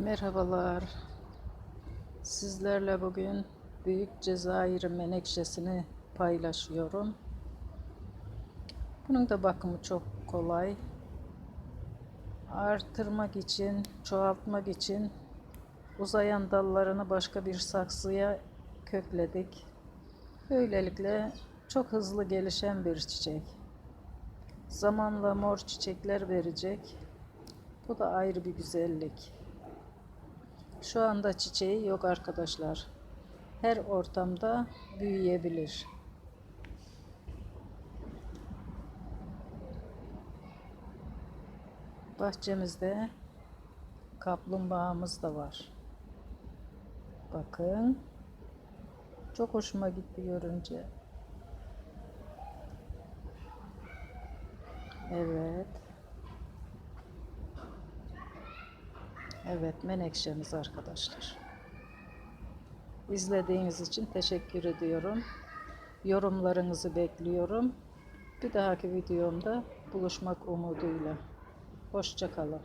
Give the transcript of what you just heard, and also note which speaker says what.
Speaker 1: Merhabalar. Sizlerle bugün Büyük Cezayir menekşesini paylaşıyorum. Bunun da bakımı çok kolay. Artırmak için, çoğaltmak için uzayan dallarını başka bir saksıya kökledik. Böylelikle çok hızlı gelişen bir çiçek. Zamanla mor çiçekler verecek. Bu da ayrı bir güzellik. Şu anda çiçeği yok arkadaşlar. Her ortamda büyüyebilir. Bahçemizde kaplumbağamız da var. Bakın. Çok hoşuma gitti görünce. Evet. Evet, menekşemiz arkadaşlar. İzlediğiniz için teşekkür ediyorum. Yorumlarınızı bekliyorum. Bir dahaki videomda buluşmak umuduyla. Hoşçakalın.